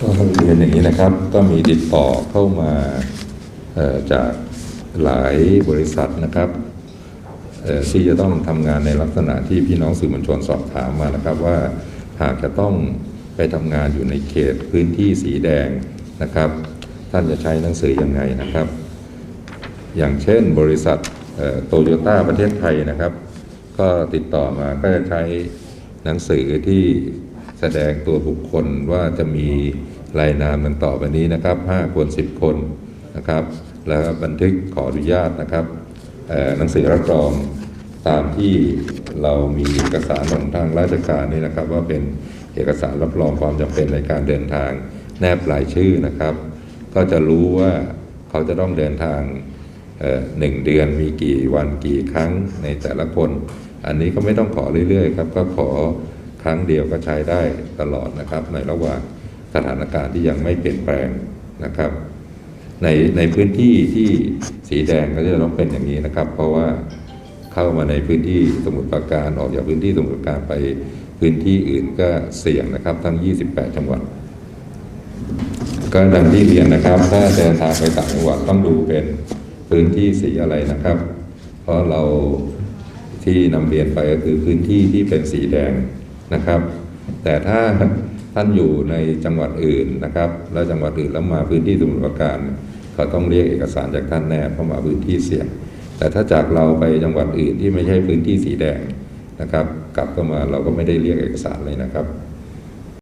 ก็เรียนอย่างนี้นะครับ ก็มีติดต่อเข้ามาจากหลายบริษัทนะครับที่จะต้องทำงานในลักษณะที่พี่น้องสื่อมวลชนสอบถามมานะครับว่าหากจะต้องไปทำงานอยู่ในเขตพื้นที่สีแดงนะครับ ท่านจะใช้หนังสือยังไงนะครับ อย่างเช่นบริษัทโตโยต้าประเทศไทยนะครับ ก็ติดต่อมาก็จะใช้หนังสือที่ แสดงตัวบุคคลว่าจะมีรายนามดังต่อไปนี้นะครับ 5 คน 10 คนนะครับ แล้วบันทึกขออนุญาตนะครับหนังสือรับรองตามที่เรามีเอกสารของทางราชการนี่นะครับ ว่าเป็นเอกสารรับรองความจำเป็นในการเดินทางแนบรายชื่อนะครับ ก็จะรู้ว่าเขาจะต้องเดินทางหนึ่งเดือนมีกี่วันกี่ครั้งในแต่ละคน อันนี้ก็ไม่ต้องขอเรื่อยๆครับ ก็ขอ ครั้งเดียวก็ใช้ได้ตลอดนะครับ ในระหว่างสถานการณ์ที่ยังไม่เปลี่ยนแปลงนะครับ ในในพื้นที่ที่สีแดงก็จะต้องเป็นอย่างนี้นะครับ เพราะว่าเข้ามาในพื้นที่สมุทรปราการออกจากพื้นที่สมุทรปราการไปพื้นที่อื่นก็เสี่ยงนะครับ ทั้ง 28 จังหวัด ก็ดังที่เรียนนะครับ ถ้าเดินทางไปต่างจังหวัดต้องดูเป็นพื้นที่สีอะไรนะครับ เพราะเราที่นำเรียนไปก็คือพื้นที่ที่เป็นสีแดง นะครับ แต่ถ้าท่านอยู่ในจังหวัดอื่นนะครับ แล้วจังหวัดอื่นแล้วมาพื้นที่สมุทรปราการเขาต้องเรียกเอกสารจากท่านแนบเข้ามาพื้นที่เสี่ยง แต่ถ้าจากเราไปจังหวัดอื่นที่ไม่ใช่พื้นที่สีแดงนะครับ กลับเข้ามาเราก็ไม่ได้เรียกเอกสารเลยนะครับ